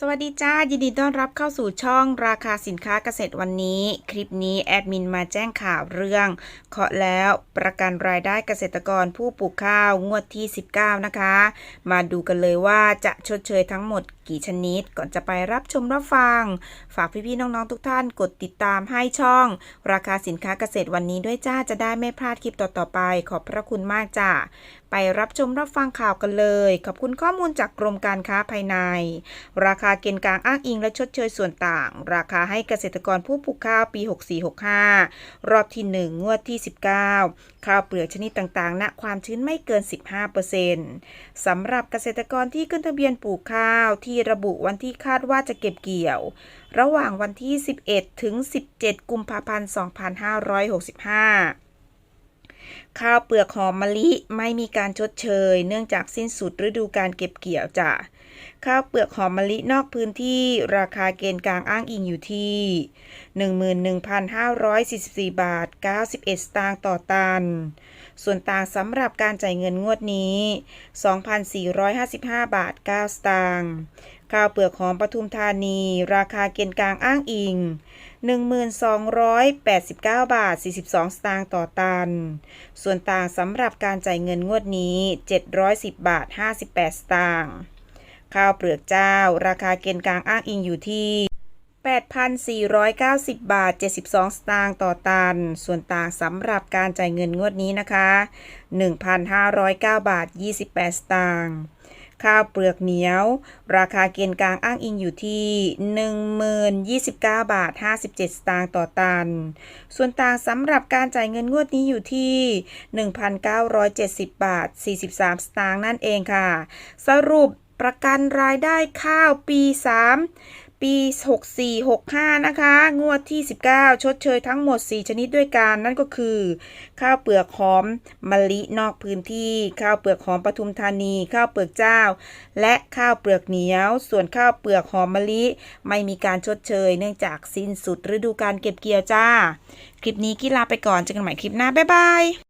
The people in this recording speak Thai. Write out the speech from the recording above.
สวัสดีจ้า ยินดีต้อนรับเข้าสู่ช่องราคาสินค้าเกษตรวันนี้ คลิปนี้แอดมินมาแจ้งข่าวเรื่องเคาะแล้วประกันรายได้เกษตรกรผู้ปลูกข้าวงวดที่ 19 นะคะ มาดูกันเลยว่าจะชดเชยทั้งหมดกี่ชนิด ก่อนจะไปรับชมรับฟัง ฝากพี่ๆน้องๆทุกท่านกดติดตามให้ช่อง ราคาสินค้าเกษตรวันนี้ด้วยจ้าจะได้ไม่พลาดคลิปต่อๆไป ขอบพระคุณมากจ้าไปรับชมรับฟังข่าวกันเลย ขอบคุณข้อมูลจากกรมการค้าภายใน ราคาาเกณฑ์กลางอ้างอิงและชดเชยส่วนต่าง ราคาให้เกษตรกรผู้ปลูกข้าวปี 6465 รอบที่ 1 งวดที่ 19 ข้าวเปลือกชนิดต่างๆณความชื้นไม่เกิน 15%สำหรับเกษตรกรที่ขึ้นทะเบียนปลูกข้าวที่ระบุวันที่คาดว่าจะเก็บเกี่ยว ระหว่างวันที่ 11 ถึง 17 กุมภาพันธ์ 2565 ข้าวเปลือกหอมมะลิไม่มีการชดเชย เนื่องจากสิ้นสุดฤดูการเก็บเกี่ยวจ้ะข้าวเปลือกหอมมะลินอกพื้นที่ราคาเกณฑ์กลางอ้างอิงอยู่ที่ 11,544 บาท 91 สตางค์ต่อตัน ส่วนต่างสำหรับการจ่ายเงินงวดนี้ 2,455 บาท 9 สตางค์ ข้าวเปลือกหอมปทุมธานี ราคาเกณฑ์กลางอ้างอิง 1289 บาท 42 สตางค์ต่อตัน ส่วนต่างสำหรับการจ่ายเงินงวดนี้ 710 บาท 58 สตางค์ ข้าวเปลือกเจ้า ราคาเกณฑ์กลางอ้างอิงอยู่ที่8,490 บาท 72 สตางค์ต่อตัน ส่วนต่างสำหรับการจ่ายเงินงวดนี้นะคะ 1,509 บาท 28 สตางค์ ข้าวเปลือกเหนียว ราคาเกณฑ์กลางอ้างอิงอยู่ที่ 1029 บาท 57 สตางค์ต่อตัน ส่วนต่างสำหรับการจ่ายเงินงวดนี้อยู่ที่ 1,970 บาท 43 สตางค์นั่นเองค่ะ สรุปประกันรายได้ข้าวปี 3 ปี 6465 นะคะ งวดที่ 19 ชดเชยทั้งหมด 4 ชนิดด้วยกัน นั่นก็คือ ข้าวเปลือกหอมมะลินอกพื้นที่ ข้าวเปลือกหอมปทุมธานี ข้าวเปลือกเจ้า และข้าวเปลือกเหนียว ส่วนข้าวเปลือกหอมมะลิ ไม่มีการชดเชย เนื่องจากสิ้นสุดฤดูการเก็บเกี่ยวจ้า คลิปนี้กีฬาไปก่อนเจอกันใหม่คลิปหน้า บ๊ายบาย